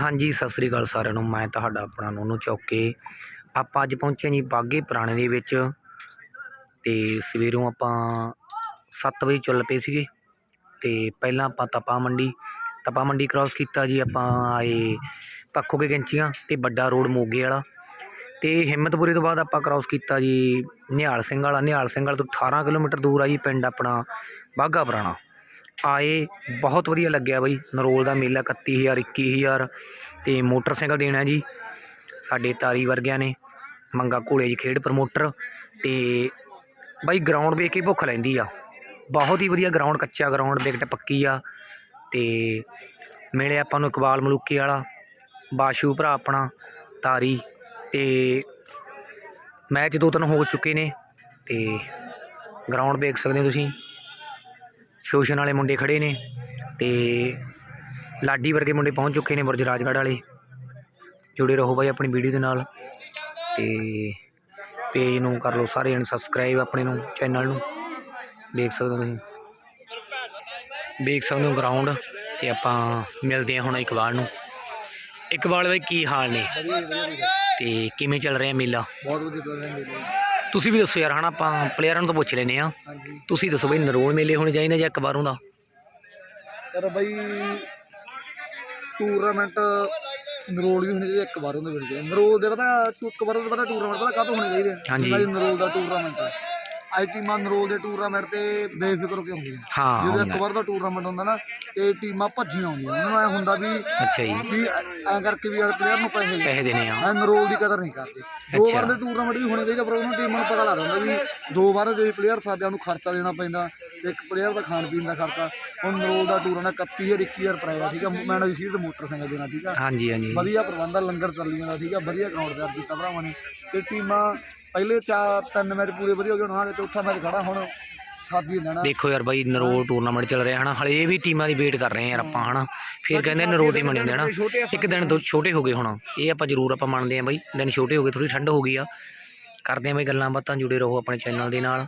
ਹਾਂਜੀ, ਸਤਿ ਸ੍ਰੀ ਅਕਾਲ ਸਾਰਿਆਂ ਨੂੰ। ਮੈਂ ਤੁਹਾਡਾ ਆਪਣਾ ਨੋਨੂ ਚੌਕੇ। ਆਪਾਂ ਅੱਜ ਪਹੁੰਚੇ ਜੀ ਬਾਗੇ ਪੁਰਾਣੇ ਦੇ ਵਿੱਚ। ਤੇ ਸਵੇਰੋਂ ਆਪਾਂ 7 ਵਜੇ ਚੱਲ ਪਏ ਸੀਗੇ। ਤੇ ਪਹਿਲਾਂ ਆਪਾਂ ਤਪਾ ਮੰਡੀ ਤਪਾ ਮੰਡੀ ਕ੍ਰਾਸ ਕੀਤਾ ਜੀ ਆਪਾਂ ਆਏ ਪੱਖੋ ਕੇ ਕੈਂਚੀਆਂ ਤੇ ਵੱਡਾ ਰੋਡ ਮੋਗੇ ਵਾਲਾ। ਤੇ ਹਿੰਮਤਪੁਰੇ ਤੋਂ ਬਾਅਦ ਆਪਾਂ ਕ੍ਰਾਸ ਕੀਤਾ ਜੀ ਨਿਹਾਲ ਸਿੰਘ ਵਾਲਾ। ਨਿਹਾਲ ਸਿੰਘ ਵਾਲਾ ਤੋਂ 18 ਕਿਲੋਮੀਟਰ ਦੂਰ ਆ ਜੀ ਪਿੰਡ ਆਪਣਾ ਬਾਗਾ ਪੁਰਾਣਾ। ਆਏ, ਬਹੁਤ ਵਧੀਆ ਲੱਗਿਆ ਬਈ। ਨਰੋਲ ਦਾ ਮੇਲਾ ਇਕੱਤੀ ਹਜ਼ਾਰ, ਇੱਕੀ ਹਜ਼ਾਰ ਅਤੇ ਮੋਟਰਸਾਈਕਲ ਦੇਣਾ ਜੀ। ਸਾਡੇ ਤਾਰੀ ਵਰਗਿਆਂ ਨੇ, ਮੰਗਾ ਘੋਲੇ ਜੀ ਖੇਡ ਪ੍ਰਮੋਟਰ ਅਤੇ ਬਾਈ ਗਰਾਊਂਡ ਵੇਖ ਕੇ ਭੁੱਖ ਲੈਂਦੀ ਆ। ਬਹੁਤ ਹੀ ਵਧੀਆ ਗਰਾਊਂਡ ਕੱਚਾ ਗਰਾਊਂਡ ਵਿਕਟ ਪੱਕੀ ਆ ਅਤੇ ਮਿਲੇ ਆਪਾਂ ਨੂੰ ਇਕਬਾਲ ਮਲੂਕੀ ਵਾਲਾ, ਬਾਸ਼ੂ ਭਰਾ ਆਪਣਾ, ਤਾਰੀ ਅਤੇ ਮੈਚ ਦੋ ਤਿੰਨ ਹੋ ਚੁੱਕੇ ਨੇ ਅਤੇ ਗਰਾਊਂਡ ਵੇਖ ਸਕਦੇ ਹੋ ਤੁਸੀਂ। ਸ਼ੋਸ਼ਣ ਵਾਲੇ ਮੁੰਡੇ ਖੜੇ ਨੇ ਤੇ ਲਾਡੀ ਵਰਗੇ ਮੁੰਡੇ ਪਹੁੰਚ ਚੁੱਕੇ ਨੇ ਬੁਰਜ ਰਾਜਗੜ੍ਹ ਵਾਲੇ। ਜੁੜੇ ਰਹੋ ਬਾਈ ਆਪਣੀ ਵੀਡੀਓ ਦੇ ਨਾਲ ਤੇ ਪੇਜ ਨੂੰ ਕਰ ਲਓ ਸਾਰੇ ਜਣ ਸਬਸਕ੍ਰਾਈਬ ਆਪਣੇ ਨੂੰ ਚੈਨਲ ਨੂੰ। ਦੇਖ ਸਕਦੇ ਹੋ ਤੁਸੀਂ। ਦੇਖ ਸਕਦੇ ਹੋ ਗਰਾਊਂਡ ਤੇ ਆਪਾਂ ਮਿਲਦੇ ਹਾਂ ਹੁਣ ਇਕਬਾਲ ਨੂੰ। ਇਕਬਾਲ ਬਾਈ ਕੀ ਹਾਲ ਨੇ? ਤੇ ਕਿਵੇਂ ਚੱਲ ਰਿਹਾ ਮੇਲਾ? ਬਹੁਤ ਵਧੀਆ ਚੱਲ ਰਿਹਾ ਮੇਲੇ। ਤੁਸੀਂ ਵੀ ਦੱਸੋ ਯਾਰ ਹਨਾ ਆਪਾਂ ਪਲੇਅਰਾਂ ਨੂੰ ਤਾਂ ਪੁੱਛ ਲੈਨੇ ਆ ਹਾਂਜੀ। ਤੁਸੀਂ ਦੱਸੋ ਬਈ ਨਰੋਲ ਮੇਲੇ ਹੋਣੇ ਚਾਹੀਦੇ ਜਾਂ ਇੱਕ ਬਾਰੋਂ ਦਾ? ਯਾਰ ਬਈ ਟੂਰਨਾਮੈਂਟ ਨਰੋਲ ਵੀ ਹੋਣੇ ਚਾਹੀਦੇ ਇੱਕ ਵਾਰ ਚਾਹੀਦੇ। ਨਰੋਲ ਦੇ ਪਤਾ ਇੱਕ ਵਾਰ ਉਹਦੇ ਪਤਾ ਟੂਰਨਾਮੈਂਟ ਪਤਾ ਕਾਹਤੋਂ ਹੋਣੇ ਚਾਹੀਦੇ ਆ? ਹਾਂਜੀ। ਜਿੱਦਾਂ ਨਰੋਲ ਦਾ ਟੂਰਨਾਮੈਂਟ ਹੈ ਆਈ ਟੀਮਾਂ ਨਰੋਲ ਦੇ ਟੂਰਨਾਮੈਂਟ ਤੇ ਬੇਫਿਕਰ ਹੋ ਕੇ ਹਾਂ ਜਦੋਂ ਹੁੰਦਾ। ਇੱਕ ਵਾਰ ਦਾ ਟੂਰਨਾਮੈਂਟ ਹੁੰਦਾ ਨਾ ਤੇ ਟੀਮਾਂ ਭੱਜੀਆਂ ਆਉਂਦੀਆਂ ਉਹਨਾਂ ਨੂੰ ਐ ਹੁੰਦਾ ਵੀ ਅੱਛਾ ਜੀ। ਵੀ ਐਂ ਕਰਕੇ ਵੀ ਪਲੇਅਰ ਨੂੰ ਪੈਸੇ ਪੈਸੇ ਦੇਣੇ ਆ। ਐ ਨਰੋਲ ਦੀ ਕਦਰ ਨਹੀਂ ਕਰਦੇ। ਦੋ ਅੱਛਾ। ਵਾਰ ਦੇ ਟੂਰਨਾਮੈਂਟ ਵੀ ਹੋਣੇ ਚਾਹੀਦੇ ਪਰ ਉਹਨਾਂ ਟੀਮਾਂ ਨੂੰ ਪਤਾ ਲੱਗ ਜਾਂਦਾ ਵੀ ਦੋ ਵਾਰ ਦੇ ਪਲੇਅਰ ਸਾਦਿਆਂ ਨੂੰ ਖਰਚਾ ਦੇਣਾ ਪੈਂਦਾ। ਤੇ ਇੱਕ ਪਲੇਅਰ ਦਾ ਖਾਣ ਪੀਣ ਦਾ ਖਰਚਾ। ਹੁਣ ਨਰੋਲ ਦਾ ਟੂਰਨਾਮੈਂਟ 31000 21000 ਪ੍ਰਾਈਜ਼ ਠੀਕ ਆ। ਮੈਂ ਦੀ ਸੀਟ ਮੋਟਰਸਾਈਕਲ ਦੇਣਾ ਠੀਕ ਆ। ਹਾਂਜੀ ਹਾਂਜੀ। ਵਧੀਆ ਪ੍ਰਬੰਧ ਆ ਲੰਗਰ ਚੱਲੀ ਜਾਂਦਾ ਸੀਗਾ ਵਧੀਆ ਗਰਾਊਂਡ ਤਿਆਰ ਕੀਤਾ ਭਰਾਵਾਂ ਨੇ। ਤੇ ਟੀਮਾਂ ਪਹਿਲੇ ਚਾਰ ਤਿੰਨ ਮੈਚ ਪੂਰੇ ਵਧੀਆ ਹੋ ਗਏ ਹੁਣ ਹਾਂ ਚੌਥਾ ਮੈਚ ਖੜਾ ਹੁਣ ਸਾਦੀ ਦੇਣਾ। ਦੇਖੋ ਯਾਰ ਬਾਈ ਨਰੋਲ ਟੂਰਨਾਮੈਂਟ ਚੱਲ ਰਿਹਾ ਹਨਾ। ਹਲੇ ਵੀ ਟੀਮਾਂ ਦੀ ਵੇਟ ਕਰ ਰਹੇ ਆ ਯਾਰ ਆਪਾਂ ਹਨਾ। ਫਿਰ ਕਹਿੰਦੇ ਨਰੋਲ ਦੇ ਮੰਨੇ ਹੁੰਦੇ ਹਨਾ। ਇੱਕ ਦਿਨ ਦੋ ਛੋਟੇ ਹੋ ਗਏ ਹੁਣ। ਇਹ ਆਪਾਂ ਜ਼ਰੂਰ ਆਪਾਂ ਮੰਨਦੇ ਆ ਬਾਈ। ਦਿਨ ਛੋਟੇ ਹੋ ਗਏ ਥੋੜੀ ਠੰਡ ਹੋ ਗਈ ਆ। ਕਰਦੇ ਆ ਬਾਈ ਗੱਲਾਂ ਬਾਤਾਂ ਜੁੜੇ ਰਹੋ ਆਪਣੇ ਚੈਨਲ ਦੇ ਨਾਲ।